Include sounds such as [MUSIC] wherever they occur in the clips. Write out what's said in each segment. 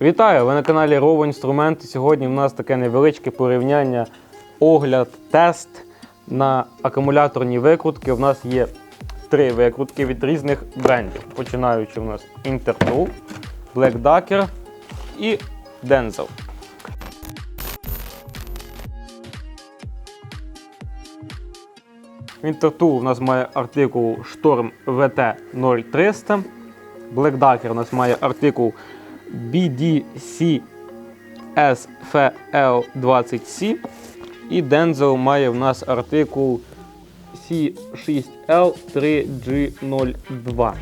Вітаю! Ви на каналі Rovo Інструмент. Сьогодні в нас таке невеличке порівняння, огляд, тест на акумуляторні викрутки. У нас є три викрутки від різних брендів. Починаючи у нас Intertool, Black Ducker і Denzel. Intertool у нас має артикул Storm VT 0300. Black Ducker у нас має артикул BDC SFL20C. І Denzel має в нас артикул C6L3G02.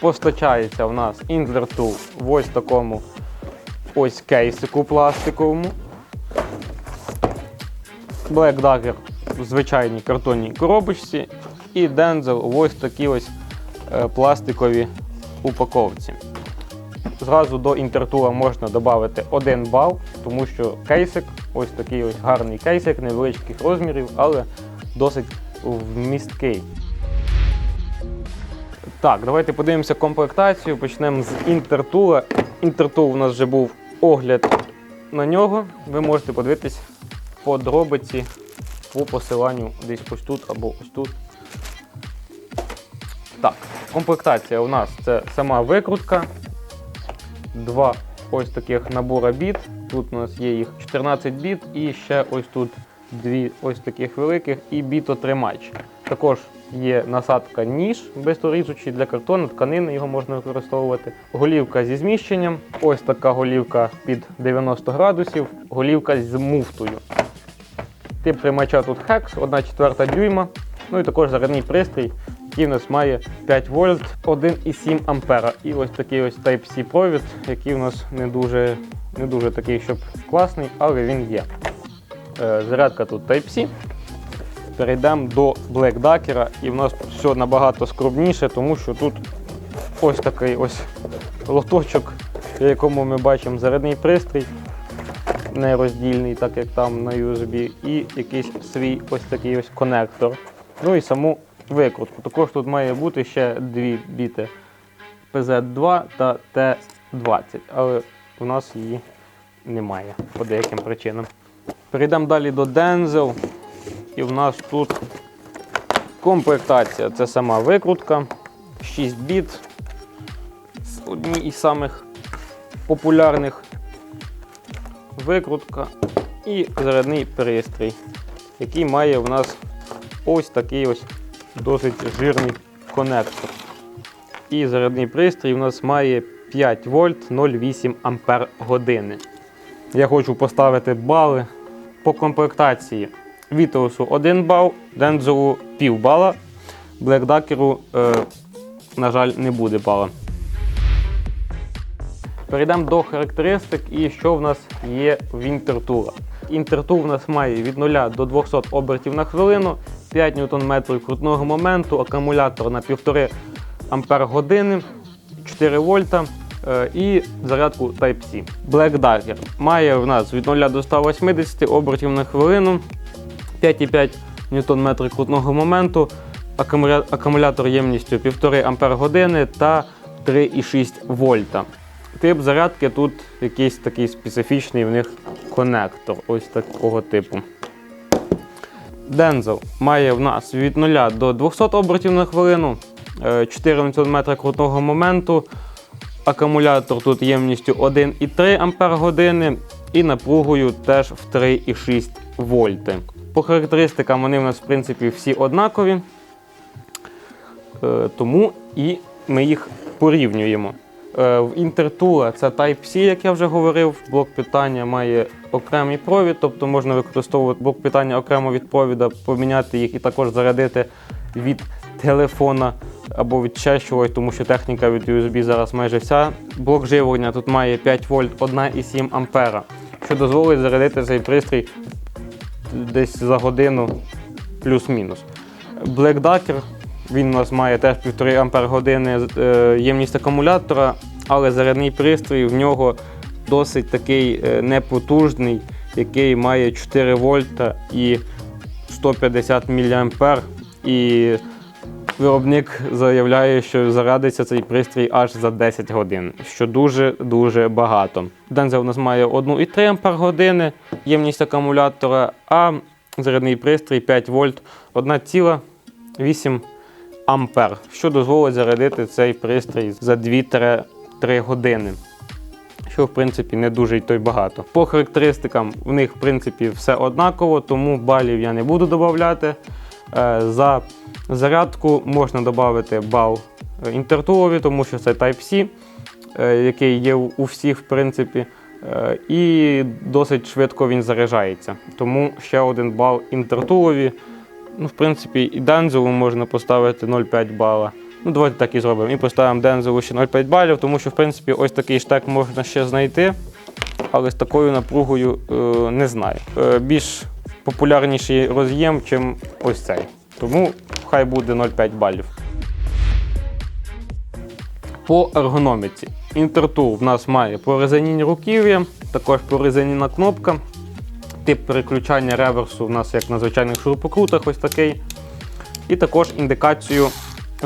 Постачається в нас Intertool в ось такому ось кейсику пластиковому. Black Dagger в звичайній картонній коробочці. І Denzel в ось такій ось е, пластиковій упаковці. Зразу до інтертула можна додати 1 бал, тому що кейсик, ось такий ось гарний кейсик невеличких розмірів, але досить вмісткий. Так, давайте подивимося комплектацію. Почнемо з інтертула. Інтертул у нас вже був огляд на нього. Ви можете подивитись подробиці по посиланню десь ось тут або ось тут. Так, комплектація у нас це сама викрутка. Два ось таких набора біт. Тут у нас є їх 14 біт і ще ось тут дві ось таких великих і бітотримач. Також є насадка ніж безторізучий для картону, тканини його можна використовувати. Голівка зі зміщенням. Ось така голівка під 90 градусів, голівка з муфтою. Тип тримача тут хекс, 1 четверта дюйма. Ну і також зарядний пристрій, який у нас має 5 вольт, 1,7 ампера. І ось такий ось Type-C провід, який у нас не дуже, не дуже такий, щоб класний, але він є. Е, Зарядка тут Type-C. Перейдемо до Black Ducker, і в нас все набагато скромніше, тому що тут ось такий ось лоточок, в якому ми бачимо зарядний пристрій нероздільний, так як там на USB, і якийсь свій ось такий ось конектор. Ну і саму викрутку. Також тут має бути ще дві біти PZ2 та T20, але у нас її немає по деяким причинам. Перейдемо далі до Denzel. І в нас тут комплектація. Це сама викрутка, 6 біт. Одні із самих популярних викрутка і зарядний пристрій, який має в нас ось такий ось досить жирний конектор. І зарядний пристрій у нас має 5 вольт 0,8 ампер години. Я хочу поставити бали по комплектації. Вітеусу 1 бал, Дензелу пів бала, Ducker, е, на жаль, не буде бала. Перейдемо до характеристик і що в нас є в інтертула. Інтертул в нас має від 0 до 200 обертів на хвилину, 5 Нм крутного моменту, акумулятор на 1,5 Ампер години, 4 вольта е, і зарядку Type-C. Black Dagger має в нас від 0 до 180 обертів на хвилину, 5,5 Нм крутного моменту, акумулятор ємністю 1,5 Ампер години та 3,6 вольта. Тип зарядки тут якийсь такий специфічний в них конектор, ось такого типу. Дензел має в нас від 0 до 200 обертів на хвилину, е, 4 Нм крутного моменту. Акумулятор тут ємністю 1,3 Ампер години і напругою теж в 3,6 вольти. По характеристикам вони в нас, в принципі, всі однакові, Е, тому і ми їх порівнюємо. Е, В Інтертула це Type-C, як я вже говорив. Блок питання має окремий провід, тобто можна використовувати блок питання окремо від провіда, поміняти їх і також зарядити від телефона або від ще тому що техніка від USB зараз майже вся. Блок живлення тут має 5 вольт 1,7 ампера, що дозволить зарядити цей пристрій десь за годину плюс-мінус. Black Ducker, він у нас має теж 1,5 Ампер години е, ємність акумулятора, але зарядний пристрій в нього досить такий е, непотужний, який має 4 вольта і 150 мА. І виробник заявляє, що зарядиться цей пристрій аж за 10 годин, що дуже-дуже багато. Дензел у нас має 1,3 Ампер години ємність акумулятора, а зарядний пристрій 5 вольт 1,8 ампер, що дозволить зарядити цей пристрій за 2-3 години. Що в принципі не дуже й то й багато. По характеристикам в них в принципі все однаково, тому балів я не буду додавати. Е, За зарядку можна додати бал е, інтертулові, тому що це Type-C, е, який є у всіх, в принципі. І досить швидко він заряджається. Тому ще один бал інтертулові. Ну, в принципі, і Дензелу можна поставити 0,5 бала. Ну, давайте так і зробимо. І поставимо Дензелу ще 0,5 балів, тому що, в принципі, ось такий штек можна ще знайти, але з такою напругою е, не знаю. Е, більш популярніший роз'єм, чим ось цей. Тому хай буде 0,5 балів. По ергономіці. Інтертул в нас має прорезиніння руків'я, також прорезинена кнопка. Тип переключання реверсу у нас як на звичайних шурупокрутах, ось такий. І також індикацію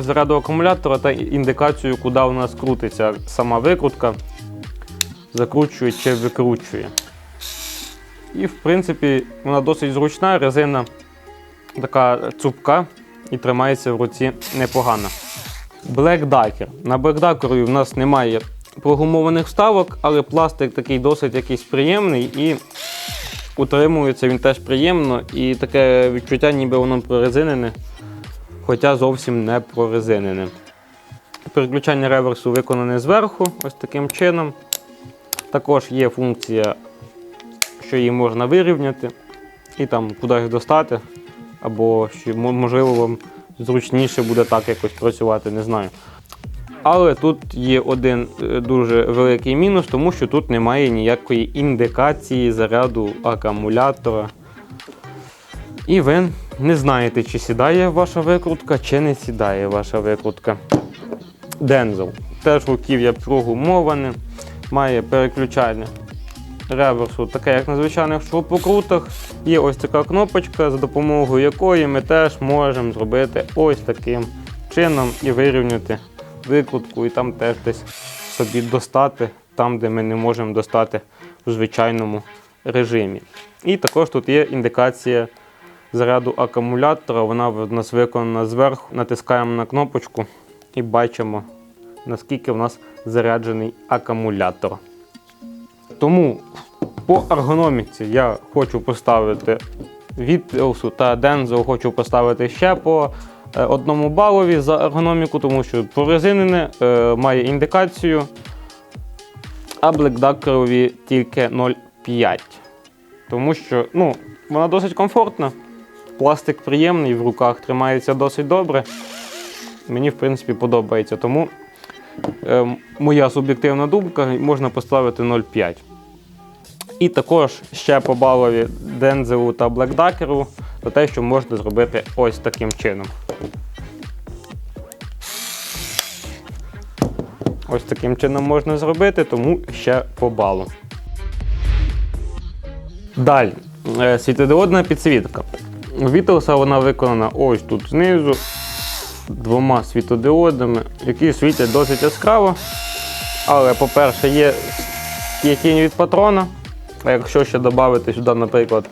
заряду акумулятора та індикацію, куди у нас крутиться сама викрутка, закручує чи викручує. І в принципі вона досить зручна, резина така цупка і тримається в руці непогано. Black Ducker. На Black Ducker в нас немає прогумованих вставок, але пластик такий досить якийсь приємний і утримується він теж приємно. І таке відчуття, ніби воно прорезинене, хоча зовсім не прорезинене. Переключання реверсу виконане зверху, ось таким чином. Також є функція, що її можна вирівняти і там кудись достати, або що, можливо вам зручніше буде так якось працювати, не знаю. Але тут є один е, дуже великий мінус, тому що тут немає ніякої індикації заряду акумулятора. І ви не знаєте, чи сідає ваша викрутка, чи не сідає ваша викрутка. Дензел. Теж руків'я прогумоване, має переключання реверсу, таке як на звичайних шурупокрутах. Є ось така кнопочка, за допомогою якої ми теж можемо зробити ось таким чином і вирівняти викрутку, і там теж десь собі достати, там, де ми не можемо достати у звичайному режимі. І також тут є індикація заряду акумулятора. Вона в нас виконана зверху. Натискаємо на кнопочку і бачимо, наскільки в нас заряджений акумулятор. Тому по ергономіці я хочу поставити від та Дензо хочу поставити ще по е, одному балові за ергономіку, тому що прорезинене е, має індикацію, а блекдакерові тільки 0,5. Тому що ну, вона досить комфортна, пластик приємний, в руках тримається досить добре. Мені, в принципі, подобається. Тому е, моя суб'єктивна думка можна поставити 0,5. І також ще по балові Дензелу та Блекдакеру за те, що можна зробити ось таким чином. Ось таким чином можна зробити, тому ще по балу. Далі. Е, Світодіодна підсвітка. Вітелса вона виконана ось тут знизу двома світодіодами, які світять досить яскраво. Але, по-перше, є, є тінь від патрона. А якщо ще додати сюди, наприклад,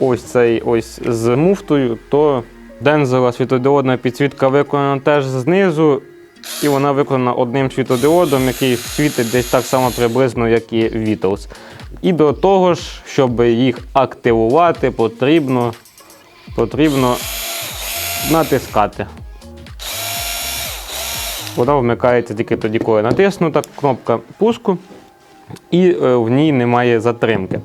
ось цей ось з муфтою, то дензела світодіодна підсвітка виконана теж знизу, і вона виконана одним світодіодом, який світить десь так само приблизно, як і Beatles. І до того ж, щоб їх активувати, потрібно, потрібно натискати. Вона вмикається тільки тоді, коли натиснута кнопка пуску, і е, в ній немає затримки.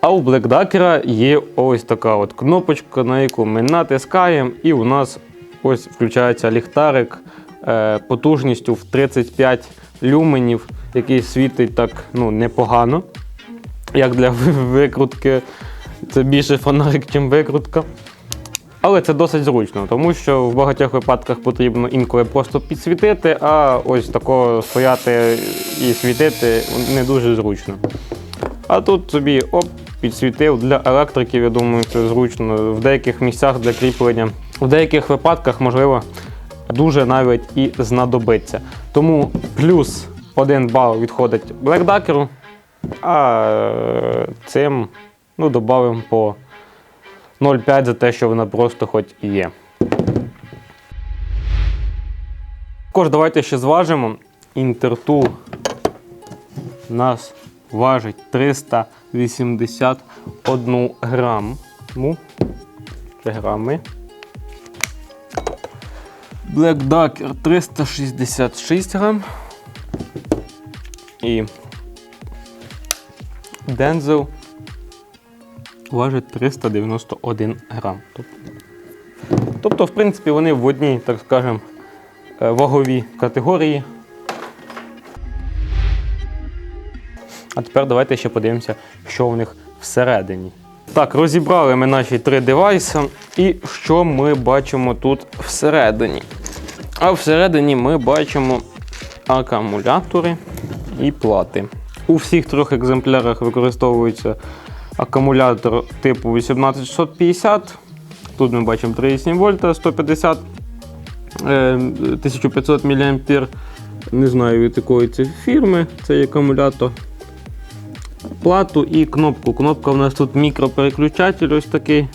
А у BlackDucker є ось така от кнопочка, на яку ми натискаємо, і у нас ось включається ліхтарик е, потужністю в 35 люменів, який світить так ну, непогано. Як для [LAUGHS] викрутки, це більше фонарик, ніж викрутка. Але це досить зручно, тому що в багатьох випадках потрібно інколи просто підсвітити, а ось такого стояти і світити не дуже зручно. А тут собі оп, підсвітив для електриків, я думаю, це зручно. В деяких місцях для кріплення в деяких випадках, можливо, дуже навіть і знадобиться. Тому плюс 1 бал відходить блекдакеру, а е, цим ну, додамо по 0,5 за те, що вона просто хоч і є. Також давайте ще зважимо. Інтертул нас важить 381 граму. Це грами. Black Ducker 366 грам. І Denzel важить 391 грам. Тобто, в принципі, вони в одній, так скажемо, е, ваговій категорії. А тепер давайте ще подивимося, що у них всередині. Так, розібрали ми наші три девайси. І що ми бачимо тут всередині? А всередині ми бачимо акумулятори і плати. У всіх трьох екземплярах використовується акумулятор типу 18650. Тут ми бачимо 3,7 вольта, 150 е, 1500 мА. Не знаю від якої це фірми цей акумулятор. Плату і кнопку. Кнопка у нас тут мікропереключатель ось такий.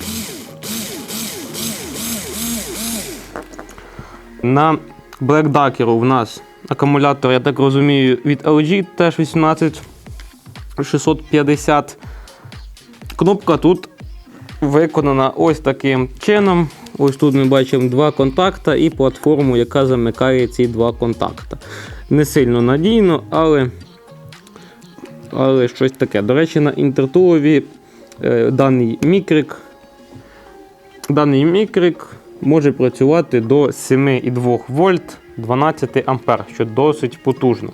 На Black Ducker у нас акумулятор, я так розумію, від LG теж 18650. Кнопка тут виконана ось таким чином. Ось тут ми бачимо два контакта і платформу, яка замикає ці два контакта. Не сильно надійно, але, але щось таке. До речі, на інтертулові е, даний мікрик, даний мікрик може працювати до 7,2 вольт 12 ампер, що досить потужно.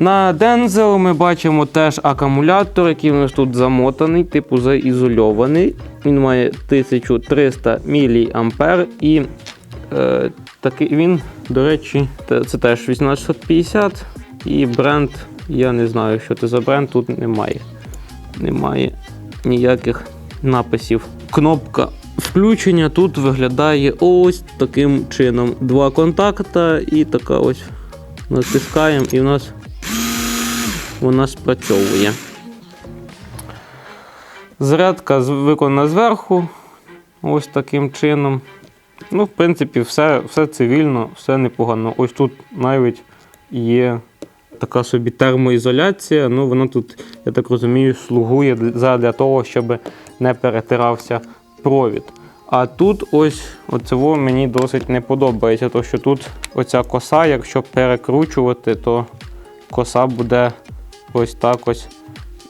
На Denzel ми бачимо теж акумулятор, який у нас тут замотаний, типу заізольований. Він має 1300 мА і е, такий він, до речі, це теж 1850 і бренд, я не знаю, що це за бренд, тут немає. Немає ніяких написів. Кнопка включення тут виглядає ось таким чином. Два контакта і така ось натискаємо і в нас вона спрацьовує. Зарядка виконана зверху, ось таким чином. Ну, в принципі, все, все цивільно, все непогано. Ось тут навіть є така собі термоізоляція. Ну, вона тут, я так розумію, слугує для, того, щоб не перетирався провід. А тут ось оцього мені досить не подобається, тому що тут оця коса, якщо перекручувати, то коса буде ось так ось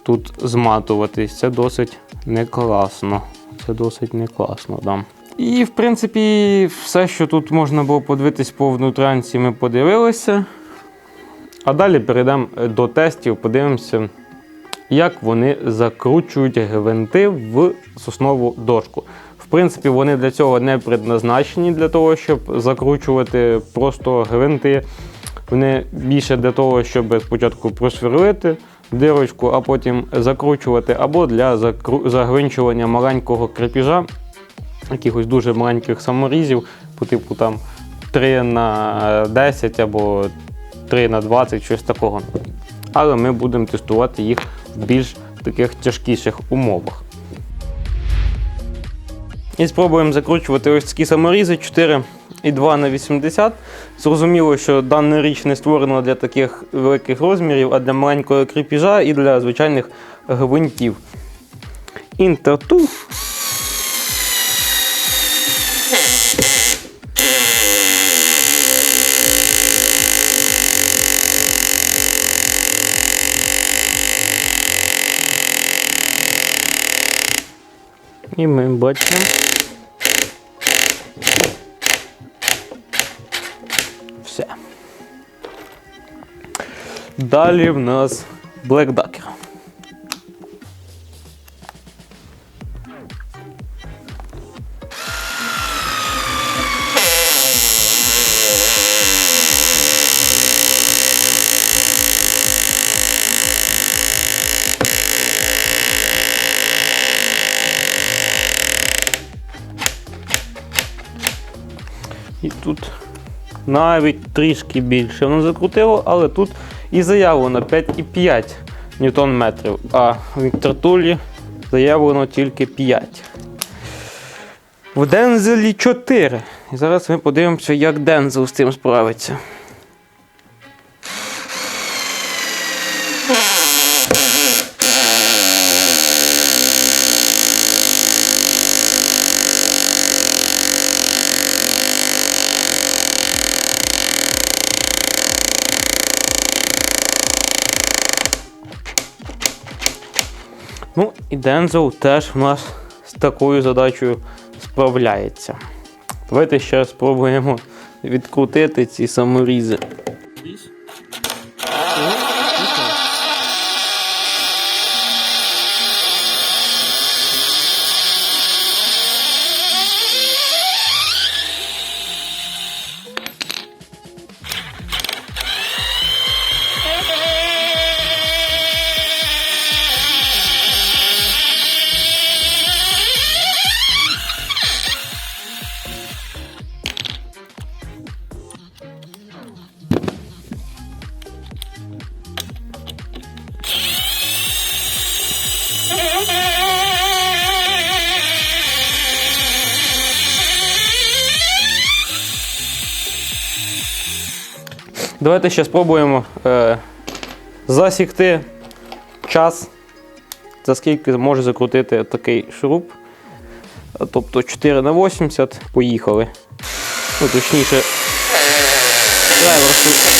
тут зматуватись. Це досить не класно. Це досить не класно, да. І, в принципі, все, що тут можна було подивитись по внутрянці, ми подивилися. А далі перейдемо до тестів, подивимося, як вони закручують гвинти в соснову дошку. В принципі, вони для цього не предназначені для того, щоб закручувати просто гвинти. Вони більше для того, щоб спочатку просверлити дирочку, а потім закручувати, або для загвинчування маленького крепіжа, якихось дуже маленьких саморізів, по типу там 3 на 10 або 3 на 20, щось такого. Але ми будемо тестувати їх в більш таких тяжкіших умовах. І спробуємо закручувати ось такі саморізи 4 і 2 на 80. Зрозуміло, що дана річ не створена для таких великих розмірів, а для маленького кріпіжа і для звичайних гвинтів. Інтерту. І ми бачимо. Далі в нас Black Ducker. Тут навіть трішки більше воно закрутило, але тут і заявлено 5,5 ньютон а в інтертулі заявлено тільки 5. В Дензелі 4. І зараз ми подивимося, як Дензел з цим справиться. Ну і Дензел теж в нас з такою задачею справляється. Давайте ще спробуємо відкрутити ці саморізи. Давайте ще спробуємо е, засікти час, за скільки може закрутити такий шуруп. Тобто 4 на 80 поїхали. Ну, точніше, реверсу.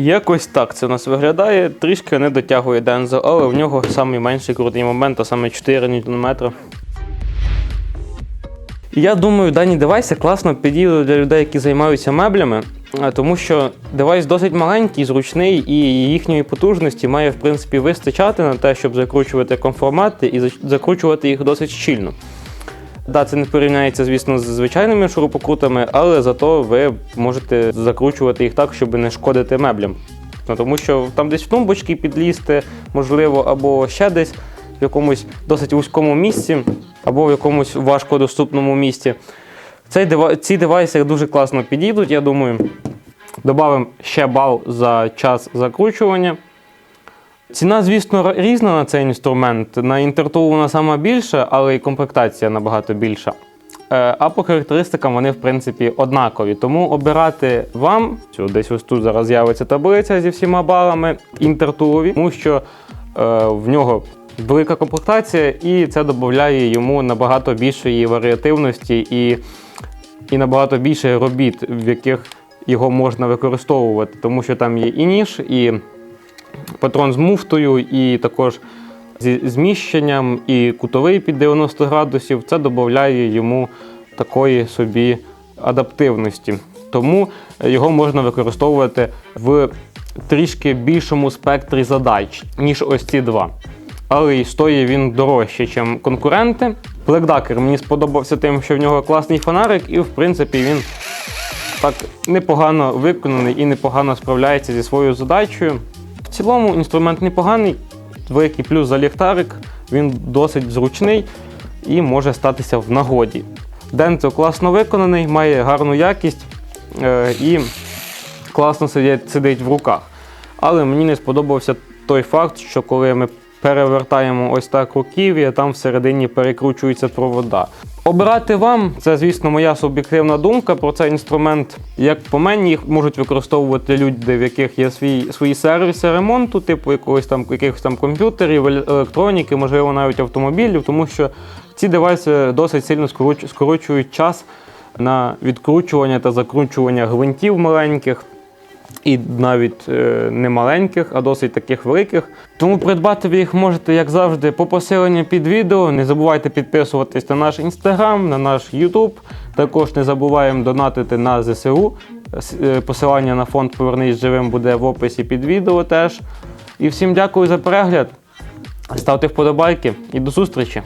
Якось так це у нас виглядає. Трішки не дотягує Дензо, але в нього найменший крутий момент, а саме 4 Нм. Я думаю, дані девайси класно підійдуть для людей, які займаються меблями, тому що девайс досить маленький, зручний і їхньої потужності має в принципі вистачати на те, щоб закручувати конформати і закручувати їх досить щільно. Да, це не порівняється, звісно, з звичайними шурупокрутами, але зато ви можете закручувати їх так, щоб не шкодити меблям. Ну, тому що там десь в тумбочки підлізти, можливо, або ще десь в якомусь досить вузькому місці, або в якомусь важкодоступному місці. Цей дева... Ці девайси дуже класно підійдуть, я думаю. Добавимо ще бал за час закручування. Ціна, звісно, різна на цей інструмент. На інтерту вона сама більша, але і комплектація набагато більша. Е, А по характеристикам вони, в принципі, однакові. Тому обирати вам, десь ось тут зараз з'явиться таблиця зі всіма балами інтертулові, тому що е, в нього велика комплектація, і це додає йому набагато більшої варіативності і, і набагато більше робіт, в яких його можна використовувати, тому що там є і ніж, і патрон з муфтою, і також зі зміщенням, і кутовий під 90 градусів. Це додає йому такої собі адаптивності. Тому його можна використовувати в трішки більшому спектрі задач, ніж ось ці два. Але і стоїть він дорожче, ніж конкуренти. Блекдакер мені сподобався тим, що в нього класний фонарик, і в принципі він так непогано виконаний і непогано справляється зі своєю задачею. В цілому інструмент непоганий, великий плюс за ліхтарик, він досить зручний і може статися в нагоді. Денцо класно виконаний, має гарну якість е, і класно сидить в руках. Але мені не сподобався той факт, що коли ми перевертаємо ось так руків'я, там всередині перекручуються провода. Обирати вам, це, звісно, моя суб'єктивна думка про цей інструмент. Як по мені, їх можуть використовувати люди, в яких є свій, свої сервіси ремонту, типу якогось там, якихось там комп'ютерів, електроніки, можливо, навіть автомобілів, тому що ці девайси досить сильно скорочують час на відкручування та закручування гвинтів маленьких і навіть е, не маленьких, а досить таких великих. Тому придбати ви їх можете, як завжди, по посиленню під відео. Не забувайте підписуватись на наш інстаграм, на наш Ютуб. Також не забуваємо донатити на ЗСУ. Е, Посилання на фонд Повернись живим буде в описі під відео теж. І всім дякую за перегляд. Ставте вподобайки і до зустрічі!